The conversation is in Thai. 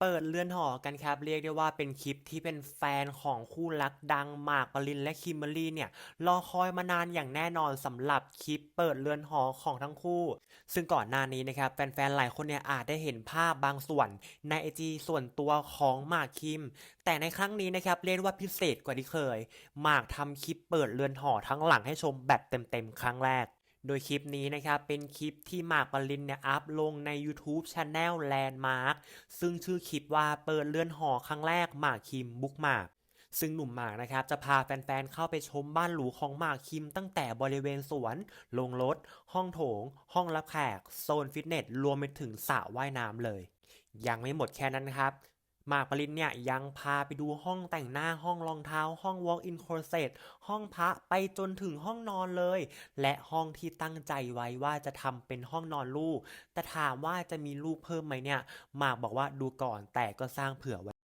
เปิดเรือนหอกันครับเรียกได้ว่าเป็นคลิปที่เป็นแฟนของคู่รักดังหมากปรินและคิมเบอรรี่เนี่ยรอคอยมานานอย่างแน่นอนสำหรับคลิปเปิดเรือนหอของทั้งคู่ ซึ่งก่อนหน้านี้นะครับแฟนๆหลายคนเนี่ยอาจได้เห็นภาพบางส่วนในไอจีส่วนตัวของหมากคิม แต่ในครั้งนี้นะครับเรียกว่าพิเศษกว่าที่เคยหมากทำคลิปเปิดเรือนหอทั้งหลังให้ชมแบบเต็มๆครั้งแรก โดยคลิปนี้นะครับเป็นคลิปที่หมากปรินเนี่ยอัพลงใน YouTube Channel Landmark ซึ่งชื่อคลิปว่าเปิดเรือนหอครั้งแรกหมากคิมบุกหมากซึ่งหนุ่มหมากนะครับจะพาแฟนๆ เข้าไปชมบ้านหรูของหมากคิมตั้งแต่บริเวณสวนโรงรถ ห้องโถง ห้องรับแขก โซนฟิตเนส รวมไปถึงสระว่ายน้ำเลย ยังไม่หมดแค่นั้นครับ มากปรินเนี่ยยังพาไปดูห้องแต่งหน้าห้องรองเท้าห้อง walk-in closet ห้องพระไปจนถึงห้องนอนเลย และห้องที่ตั้งใจไว้ว่าจะทำเป็นห้องนอนลูก แต่ถามว่าจะมีลูกเพิ่มไหมเนี่ยหมากบอกว่าดูก่อนแต่ก็สร้างเผื่อไว้